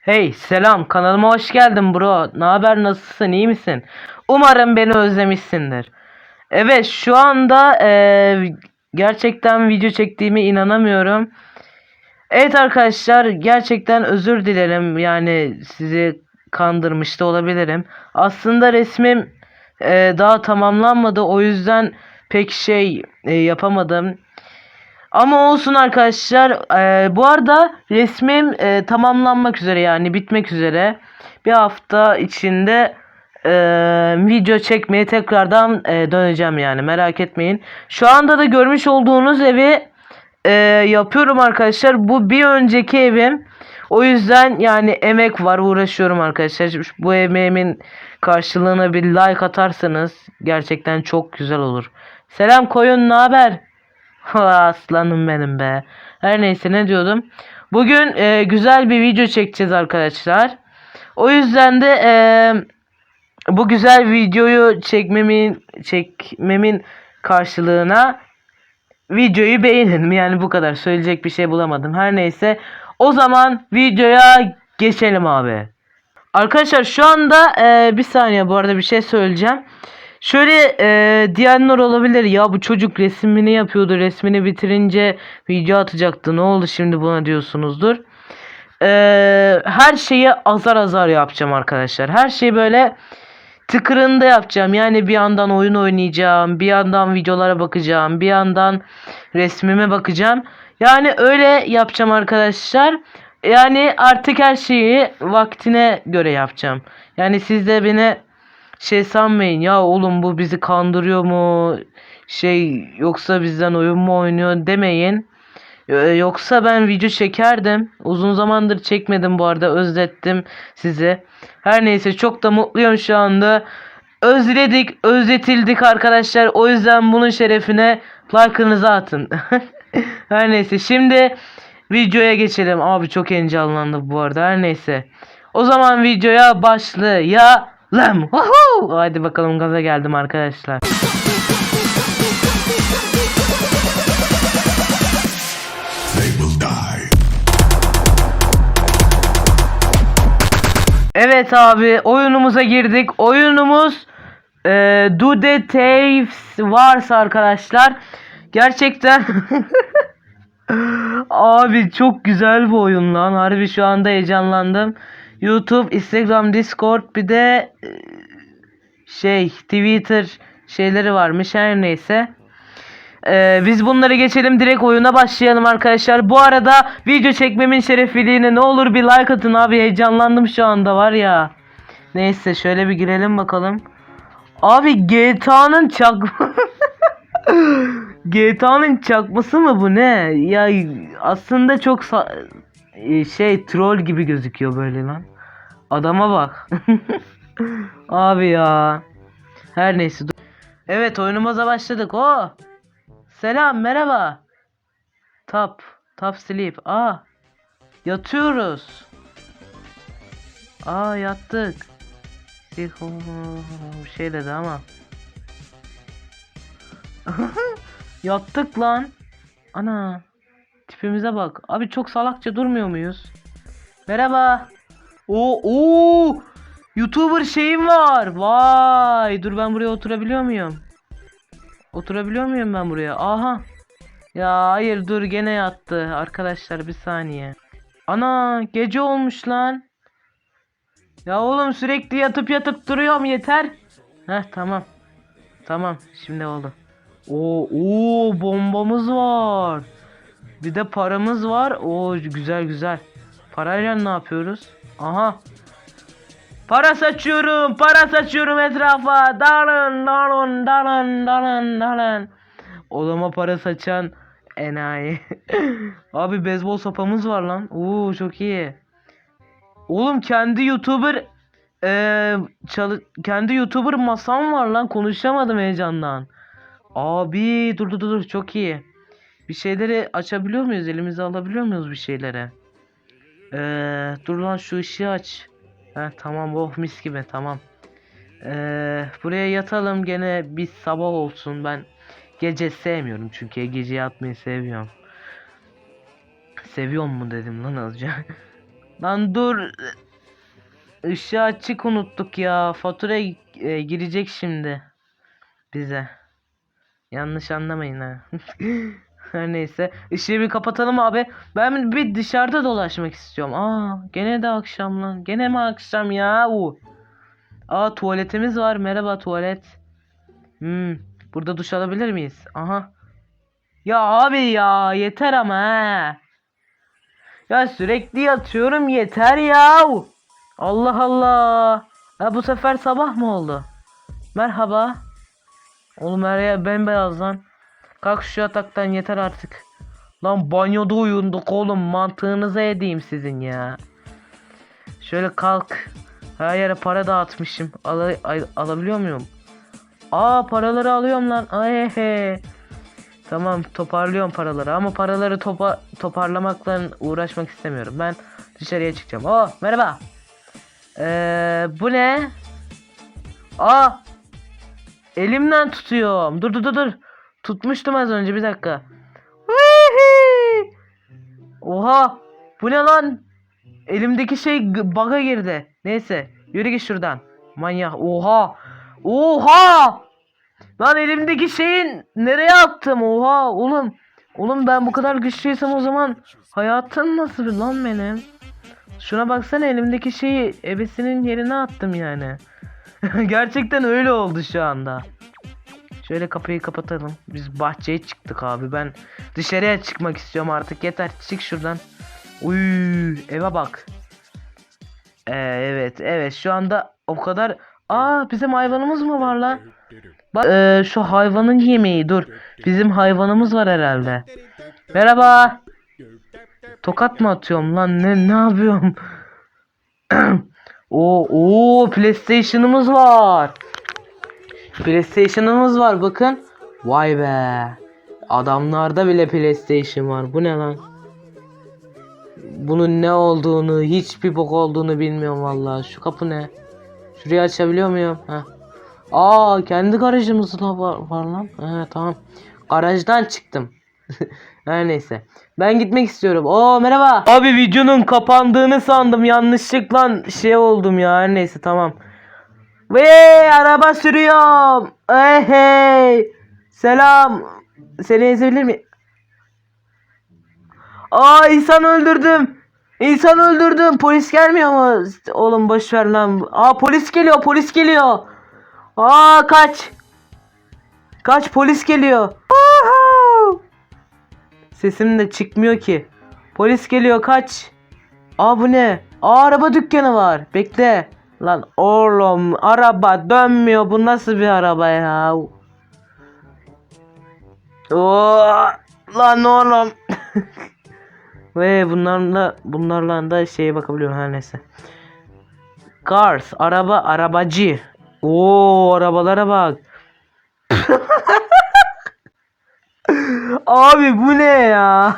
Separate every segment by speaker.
Speaker 1: Hey selam kanalıma hoş geldin bro. Ne haber nasılsın iyi misin? Umarım beni özlemişsindir. Evet şu anda eee, gerçekten video çektiğime inanamıyorum. Evet arkadaşlar gerçekten özür dilerim yani sizi kandırmış da olabilirim. Aslında resmim eee, daha tamamlanmadı o yüzden pek şey eee, yapamadım. Ama olsun arkadaşlar. Eee, bu arada resmim eee, tamamlanmak üzere yani bitmek üzere. Bir hafta içinde eee, video çekmeye tekrardan eee, döneceğim yani merak etmeyin. Şu anda da görmüş olduğunuz evi eee, yapıyorum arkadaşlar. Bu bir önceki evim. O yüzden yani emek var uğraşıyorum arkadaşlar. Bu emeğimin karşılığına bir like atarsanız gerçekten çok güzel olur. Selam koyun ne haber? Aslanım benim be. Her neyse ne diyordum. Bugün e, güzel bir video çekeceğiz arkadaşlar. O yüzden de e, bu güzel videoyu çekmemin çekmemin karşılığına videoyu beğenin. Yani bu kadar. Söyleyecek bir şey bulamadım. Her neyse. O zaman videoya geçelim abi. Arkadaşlar şu anda e, bir saniye bu arada bir şey söyleyeceğim. Şöyle e, diyenler olabilir ya bu çocuk resmini yapıyordu resmini bitirince video atacaktı ne oldu şimdi buna diyorsunuzdur. E, her şeyi azar azar yapacağım arkadaşlar her şeyi böyle tıkırında yapacağım yani bir yandan oyun oynayacağım bir yandan videolara bakacağım bir yandan resmime bakacağım yani öyle yapacağım arkadaşlar. Yani artık her şeyi vaktine göre yapacağım. Yani siz de beni şey sanmayın ya oğlum bu bizi kandırıyor mu şey yoksa bizden oyun mu oynuyor demeyin. Ee, Yoksa ben video çekerdim. Uzun zamandır çekmedim bu arada özlettim sizi. Her neyse çok da mutluyum şu anda. Özledik, özletildik arkadaşlar. O yüzden bunun şerefine like'ınızı atın. Her neyse şimdi videoya geçelim. Abi çok heyecanlandım bu arada. Her neyse. O zaman videoya başlayalım. Woohoo! Hadi bakalım gaza geldim arkadaşlar. Evet abi oyunumuza girdik. Oyunumuz e, Do the Thieves Wars arkadaşlar. Gerçekten abi çok güzel bu oyun lan. Harbi şu anda heyecanlandım. YouTube, Instagram, Discord bir de e, şey Twitter şeyleri varmış her neyse. Ee, biz bunları geçelim direkt oyuna başlayalım arkadaşlar. Bu arada video çekmemin şerefiliğine ne olur bir like atın abi heyecanlandım şu anda var ya. Neyse şöyle bir girelim bakalım. Abi GTA'nın çakma GTA'nın çakması mı bu ne? Ya aslında çok sa- şey troll gibi gözüküyor böyle lan. Adama bak. abi ya. Her neyse. Evet oyunumuza başladık. O. Selam merhaba. Tap. Tap sleep. Aa. Yatıyoruz. Aa yattık. Bir şey dedi ama. yattık lan. Ana. Tipimize bak. Abi çok salakça durmuyor muyuz? Merhaba. Oo, oo. YouTuber şeyim var. Vay. Dur ben buraya oturabiliyor muyum? Oturabiliyor muyum ben buraya? Aha. Ya hayır dur gene yattı. Arkadaşlar bir saniye. Ana gece olmuş lan. Ya oğlum sürekli yatıp yatıp duruyorum yeter. Heh tamam. Tamam şimdi oldu. Oo, oo bombamız var. Bir de paramız var. Oo güzel güzel. Parayla ne yapıyoruz? Aha. Para saçıyorum, para saçıyorum etrafa. Dalın, dalın, dalın, dalın, dalın. Odama para saçan enayi. Abi beyzbol sopamız var lan. Oo çok iyi. Oğlum kendi YouTuber eee çalı kendi YouTuber masam var lan. Konuşamadım heyecandan. Abi dur dur dur, çok iyi. Bir şeyleri açabiliyor muyuz? Elimize alabiliyor muyuz bir şeyleri? Eee dur lan şu ışığı aç. Heh, tamam oh mis gibi tamam. Ee, buraya yatalım gene bir sabah olsun ben gece sevmiyorum çünkü gece yatmayı seviyorum. Seviyor mu dedim lan azıcık. Lan dur. Işığı açık unuttuk ya. Fatura e, girecek şimdi. Bize. Yanlış anlamayın ha. Her neyse. Işığı bir kapatalım abi. Ben bir dışarıda dolaşmak istiyorum. Aa, gene de akşam lan. Gene mi akşam ya? U. Aa tuvaletimiz var. Merhaba tuvalet. Hmm. Burada duş alabilir miyiz? Aha. Ya abi ya yeter ama ha. Ya sürekli yatıyorum yeter ya. Allah Allah. Ha bu sefer sabah mı oldu? Merhaba. Oğlum her yer bembeyaz. Kalk şu yataktan yeter artık. Lan banyoda uyunduk oğlum mantığınıza edeyim sizin ya. Şöyle kalk. Her yere para dağıtmışım. Al ay- alabiliyor muyum? Aa paraları alıyorum lan. Ay he. Tamam toparlıyorum paraları ama paraları topa toparlamakla uğraşmak istemiyorum. Ben dışarıya çıkacağım. Oh merhaba. Ee, bu ne? Aa elimden tutuyorum. Dur dur dur dur. Tutmuştum az önce bir dakika. Oha bu ne lan? Elimdeki şey bug'a girdi. Neyse yürü git şuradan. Manyak. Oha. Oha. Lan elimdeki şeyin nereye attım? Oha oğlum. Oğlum ben bu kadar güçlüysem o zaman hayatım nasıl lan benim? Şuna baksana elimdeki şeyi ebesinin yerine attım yani. Gerçekten öyle oldu şu anda. Şöyle kapıyı kapatalım. Biz bahçeye çıktık abi. Ben dışarıya çıkmak istiyorum artık. Yeter çık şuradan. Uy eve bak. Ee, evet evet şu anda o kadar. Aa bizim hayvanımız mı var lan? Bak ee, şu hayvanın yemeği dur. Bizim hayvanımız var herhalde. Merhaba. Tokat mı atıyorum lan ne ne yapıyorum? o o PlayStation'ımız var. PlayStation'ımız var bakın. Vay be. Adamlarda bile PlayStation var. Bu ne lan? Bunun ne olduğunu, hiçbir bok olduğunu bilmiyorum vallahi. Şu kapı ne? Şurayı açabiliyor muyum? Heh. Aa kendi garajımız da var, var lan. He tamam. Garajdan çıktım. Her neyse. Ben gitmek istiyorum. Oo merhaba. Abi videonun kapandığını sandım. Yanlışlıkla şey oldum ya. Her neyse tamam. Ve araba sürüyorum. Hey hey. Selam. Seni ezebilir mi? Aa insan öldürdüm. İnsan öldürdüm. Polis gelmiyor mu? Oğlum boş ver lan. Aa polis geliyor. Polis geliyor. Aa kaç. Kaç polis geliyor. Sesim de çıkmıyor ki. Polis geliyor kaç. Aa bu ne? Aa araba dükkanı var. Bekle. Lan oğlum araba dönmüyor. Bu nasıl bir araba ya? Oo, lan oğlum. Ve bunlarla bunlarla da şeye bakabiliyorum her neyse. Cars araba arabacı. Oo arabalara bak. Abi bu ne ya?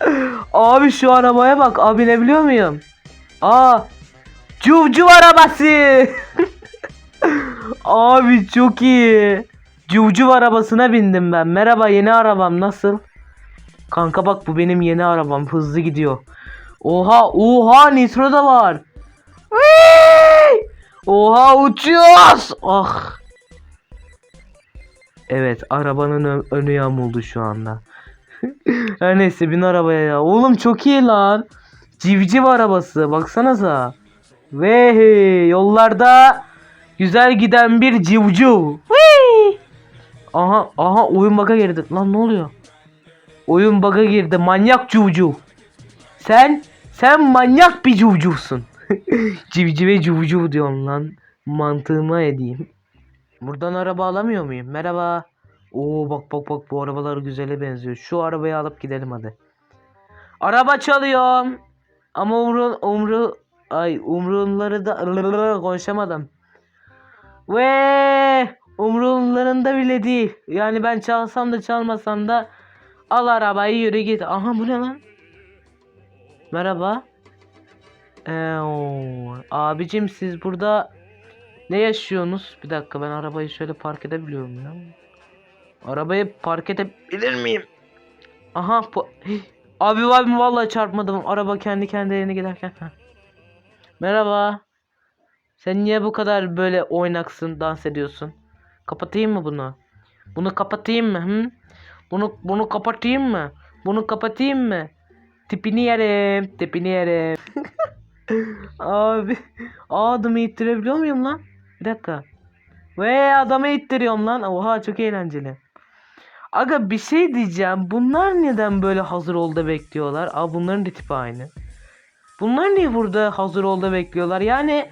Speaker 1: Abi şu arabaya bak. Abi ne biliyor muyum? Aa Cuvcuv arabası. Abi çok iyi. Cuvcuv arabasına bindim ben. Merhaba yeni arabam nasıl? Kanka bak bu benim yeni arabam. Hızlı gidiyor. Oha oha nitro da var. Oha uçuyoruz. Ah. Evet arabanın önü yamuldu şu anda. Her neyse bin arabaya ya. Oğlum çok iyi lan. Civciv arabası baksanıza. Ve yollarda güzel giden bir civciv. Whee! Aha aha oyun bug'a girdi. Lan ne oluyor? Oyun bug'a girdi. Manyak civciv. Sen sen manyak bir civcivsun. Civcive civciv diyorsun lan. Mantığıma edeyim. Buradan araba alamıyor muyum? Merhaba. Oo bak bak bak bu arabalar güzele benziyor. Şu arabayı alıp gidelim hadi. Araba çalıyorum. Ama umrun umru ay umrunları da konuşamadım. Ve umrunlarında bile değil. Yani ben çalsam da çalmasam da al arabayı yürü git. Aha bu ne lan? Merhaba. Ee, abicim siz burada ne yaşıyorsunuz? Bir dakika ben arabayı şöyle park edebiliyorum ya. Arabayı park edebilir miyim? Aha Hih. Abi abi vallahi çarpmadım. Araba kendi kendine giderken. Merhaba. Sen niye bu kadar böyle oynaksın, dans ediyorsun? Kapatayım mı bunu? Bunu kapatayım mı? Hı? Bunu bunu kapatayım mı? Bunu kapatayım mı? Tipini yerim, tipini yerim. Abi, adamı ittirebiliyor muyum lan? Bir dakika. Ve adamı ittiriyorum lan. Oha çok eğlenceli. Aga bir şey diyeceğim. Bunlar neden böyle hazır olda bekliyorlar? Aa bunların da tipi aynı. Bunlar niye burada hazır olda bekliyorlar? Yani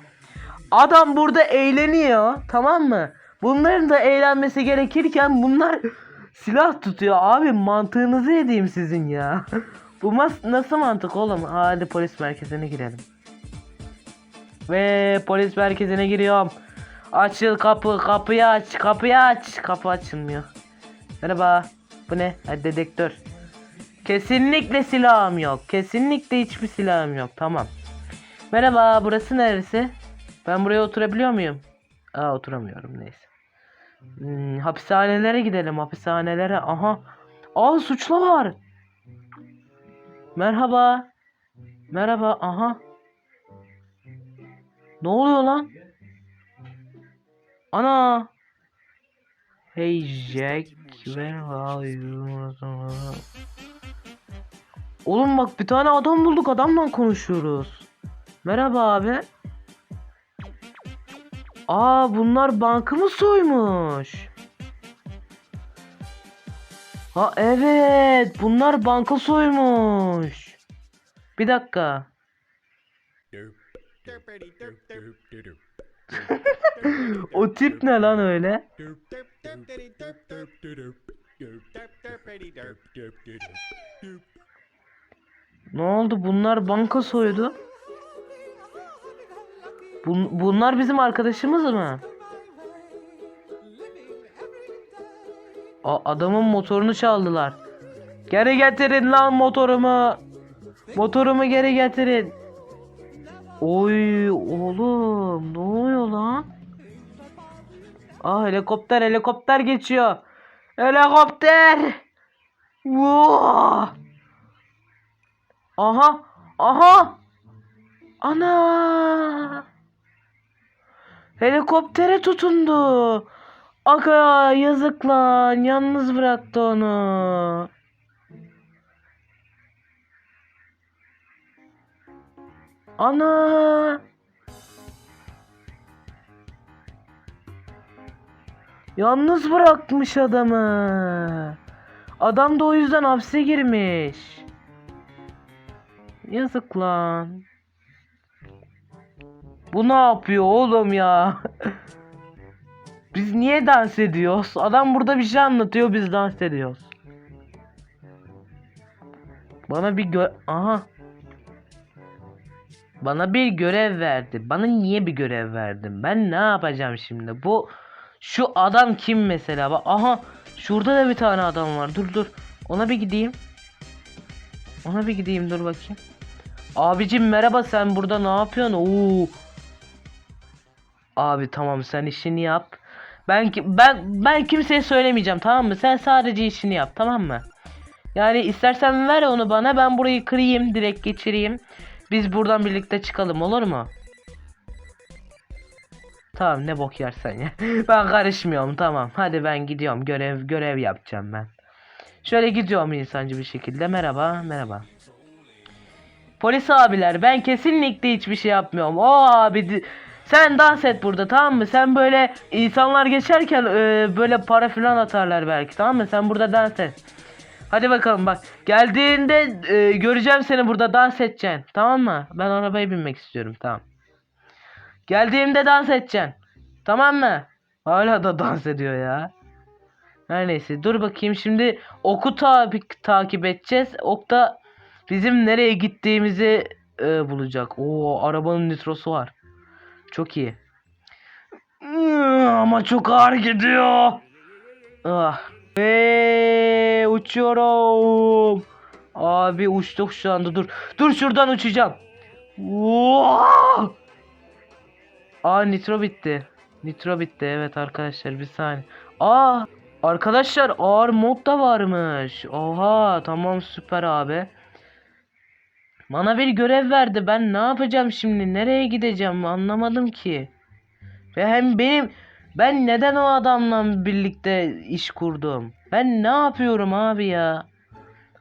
Speaker 1: adam burada eğleniyor tamam mı? Bunların da eğlenmesi gerekirken bunlar silah tutuyor. Abi mantığınızı edeyim sizin ya. Bu nasıl mantık oğlum? Hadi polis merkezine girelim. Ve polis merkezine giriyorum. Açıl kapı, kapıyı aç, kapıyı aç. Kapı açılmıyor. Merhaba. Bu ne? Ha, dedektör. Kesinlikle silahım yok. Kesinlikle hiçbir silahım yok. Tamam. Merhaba, burası neresi? Ben buraya oturabiliyor muyum? Aa oturamıyorum neyse. Hmm, hapishanelere gidelim hapishanelere. Aha. Aa suçlu var. Merhaba. Merhaba. Aha. Ne oluyor lan? Ana. Hey Jack, where are you? Oğlum bak bir tane adam bulduk adamla konuşuyoruz. Merhaba abi. Aa bunlar bankımı soymuş. Ha evet bunlar banka soymuş. Bir dakika. O tip ne lan öyle? Ne oldu bunlar banka soydu? Bun- bunlar bizim arkadaşımız mı? A- adamın motorunu çaldılar. Geri getirin lan motorumu. Motorumu geri getirin. Oy oğlum ne oluyor lan? Aa helikopter helikopter geçiyor. Helikopter. Vaa! Aha aha. Ana. Helikoptere tutundu. Aga yazık lan yalnız bıraktı onu. Ana. Yalnız bırakmış adamı. Adam da o yüzden hapse girmiş. Yazık lan. Bu ne yapıyor oğlum ya? biz niye dans ediyoruz? Adam burada bir şey anlatıyor biz dans ediyoruz. Bana bir gö... Aha. Bana bir görev verdi. Bana niye bir görev verdin? Ben ne yapacağım şimdi? Bu şu adam kim mesela? Bak, aha şurada da bir tane adam var. Dur dur. Ona bir gideyim. Ona bir gideyim dur bakayım. Abicim merhaba sen burada ne yapıyorsun? Oo. Abi tamam sen işini yap. Ben ben ben kimseye söylemeyeceğim tamam mı? Sen sadece işini yap tamam mı? Yani istersen ver onu bana ben burayı kırayım direkt geçireyim. Biz buradan birlikte çıkalım olur mu? Tamam ne bok yersen ya. ben karışmıyorum tamam. Hadi ben gidiyorum görev görev yapacağım ben. Şöyle gidiyorum insancı bir şekilde. Merhaba merhaba. Polis abiler ben kesinlikle hiçbir şey yapmıyorum. O abi sen dans et burada tamam mı? Sen böyle insanlar geçerken e, böyle para falan atarlar belki tamam mı? Sen burada dans et. Hadi bakalım bak. Geldiğinde e, göreceğim seni burada dans edeceksin. Tamam mı? Ben arabaya binmek istiyorum tamam. Geldiğimde dans edeceksin. Tamam mı? Hala da dans ediyor ya. Her neyse dur bakayım şimdi oku tabi takip edeceğiz. Ok da bizim nereye gittiğimizi e, bulacak. Oo arabanın nitrosu var. Çok iyi. Ama çok ağır gidiyor. Ah. Ve uçuyorum. Abi uçtuk şu anda dur. Dur şuradan uçacağım. Aa nitro bitti. Nitro bitti evet arkadaşlar bir saniye. Aa arkadaşlar ağır mod da varmış. Oha tamam süper abi. Bana bir görev verdi. Ben ne yapacağım şimdi? Nereye gideceğim? Anlamadım ki. Ve hem benim ben neden o adamla birlikte iş kurdum? Ben ne yapıyorum abi ya?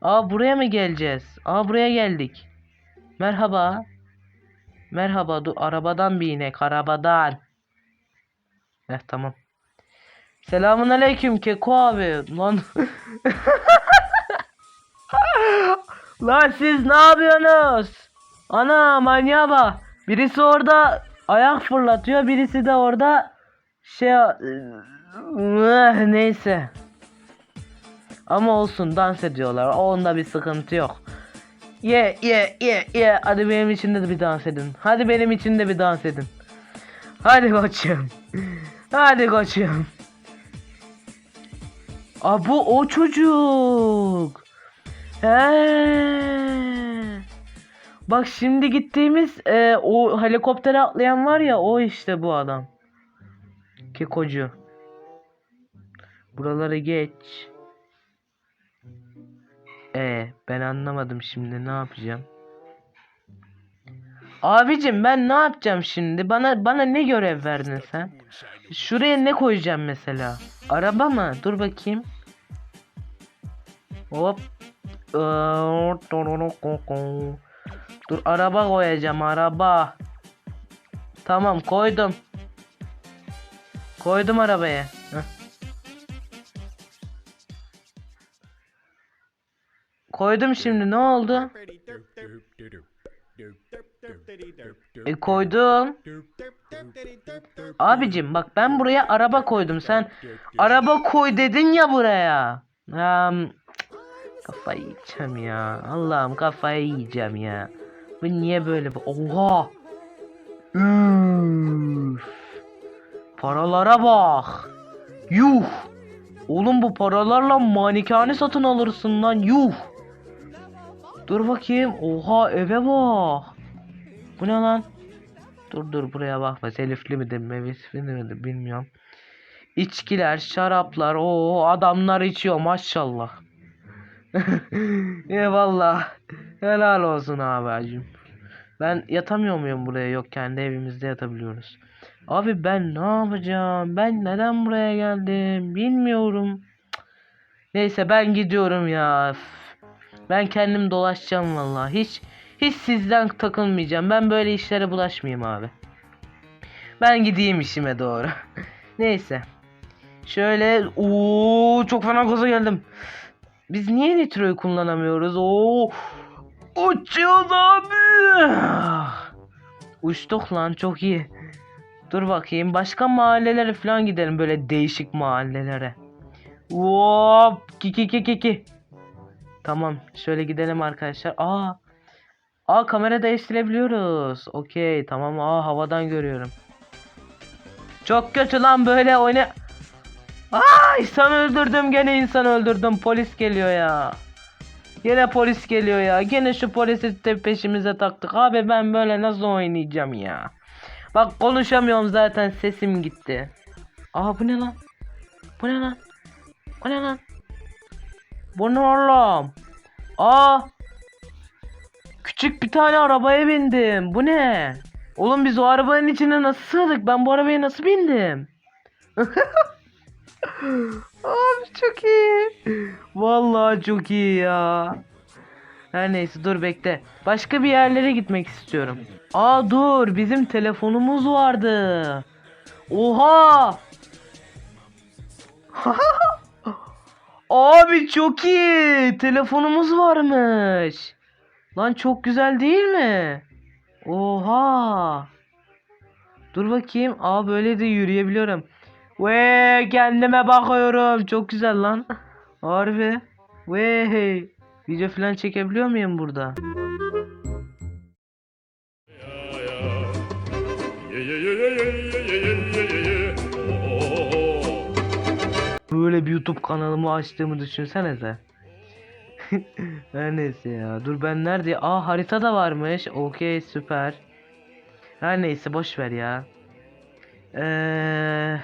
Speaker 1: Aa buraya mı geleceğiz? Aa buraya geldik. Merhaba. Merhaba. Dur arabadan bir inek. Arabadan. Heh tamam. Selamun aleyküm Keko abi. Lan. Lan siz ne yapıyorsunuz? Ana manyağa bak. Birisi orada ayak fırlatıyor. Birisi de orada şey Eh, neyse. Ama olsun dans ediyorlar. Onda bir sıkıntı yok. Ye ye ye ye. Hadi benim için de bir dans edin. Hadi benim için de bir dans edin. Hadi koçum. Hadi koçum. Aa bu o çocuk. He. Bak şimdi gittiğimiz e, o helikoptere atlayan var ya o işte bu adam. Kekocu. Buraları geç. E ben anlamadım şimdi ne yapacağım? Abicim ben ne yapacağım şimdi? Bana bana ne görev verdin sen? Şuraya ne koyacağım mesela? Araba mı? Dur bakayım. Hop. Dur araba koyacağım araba. Tamam koydum. Koydum arabaya. Koydum şimdi ne oldu? E koydum. Abicim bak ben buraya araba koydum. Sen araba koy dedin ya buraya. Um, kafayı yiyeceğim ya. Allah'ım kafayı yiyeceğim ya. Bu niye böyle? Oha. Üf. Paralara bak. Yuh. Oğlum bu paralarla manikane satın alırsın lan. Yuh. Dur bakayım. Oha eve bak. Bu ne lan? Dur dur buraya bakma. Telifli midir, mevesifli midir bilmiyorum. İçkiler, şaraplar. o adamlar içiyor maşallah. Eyvallah. Helal olsun abicim. Ben yatamıyor muyum buraya? Yok kendi evimizde yatabiliyoruz. Abi ben ne yapacağım? Ben neden buraya geldim? Bilmiyorum. Neyse ben gidiyorum ya. Ben kendim dolaşacağım vallahi. Hiç hiç sizden takılmayacağım. Ben böyle işlere bulaşmayayım abi. Ben gideyim işime doğru. Neyse. Şöyle ooo çok fena gaza geldim. Biz niye nitroyu kullanamıyoruz? Oo! Uçuyoruz abi. Uçtuk lan çok iyi. Dur bakayım başka mahallelere falan gidelim böyle değişik mahallelere. Hop ki ki ki ki. Tamam şöyle gidelim arkadaşlar. Aa. Aa kamera değiştirebiliyoruz. Okey tamam aa havadan görüyorum. Çok kötü lan böyle oyna. Aa insan öldürdüm gene insan öldürdüm polis geliyor ya. Yine polis geliyor ya. Gene şu polisi de peşimize taktık. Abi ben böyle nasıl oynayacağım ya. Bak konuşamıyorum zaten sesim gitti. Aa bu ne lan? Bu ne lan? Bu ne lan? Bu ne oğlum? Aa! Küçük bir tane arabaya bindim. Bu ne? Oğlum biz o arabanın içine nasıl sığdık? Ben bu arabaya nasıl bindim? Abi çok iyi. Vallahi çok iyi ya. Her neyse dur bekle. Başka bir yerlere gitmek istiyorum. Aa dur bizim telefonumuz vardı. Oha! Abi çok iyi. Telefonumuz varmış. Lan çok güzel değil mi? Oha. Dur bakayım. Aa böyle de yürüyebiliyorum. Ve kendime bakıyorum. Çok güzel lan. Harbi. Ve video falan çekebiliyor muyum burada? Böyle bir YouTube kanalımı açtığımı düşünsenize. Her neyse ya. Dur ben nerede? Aa harita da varmış. Okey süper. Her neyse boş ver ya. Eee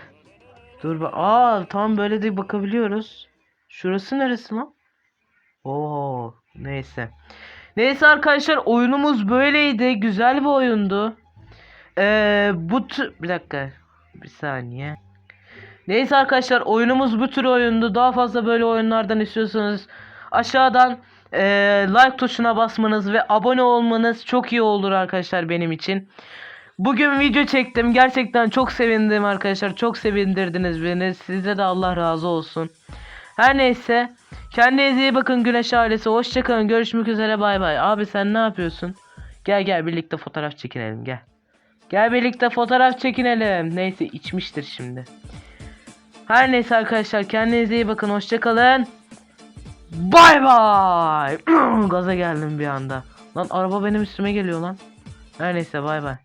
Speaker 1: Dur bak. Aa tam böyle de bakabiliyoruz. Şurası neresi lan? Oo neyse. Neyse arkadaşlar oyunumuz böyleydi. Güzel bir oyundu. Ee, bu. Bir dakika. Bir saniye. Neyse arkadaşlar oyunumuz bu tür oyundu. Daha fazla böyle oyunlardan istiyorsanız aşağıdan eee, like tuşuna basmanız ve abone olmanız çok iyi olur arkadaşlar benim için. Bugün video çektim. Gerçekten çok sevindim arkadaşlar. Çok sevindirdiniz beni. Size de Allah razı olsun. Her neyse. Kendinize iyi bakın Güneş ailesi. Hoşçakalın. Görüşmek üzere. Bay bay. Abi sen ne yapıyorsun? Gel gel birlikte fotoğraf çekinelim gel. Gel birlikte fotoğraf çekinelim. Neyse içmiştir şimdi. Her neyse arkadaşlar kendinize iyi bakın. Hoşçakalın. Bay bay. Gaza geldim bir anda. Lan araba benim üstüme geliyor lan. Her neyse bay bay.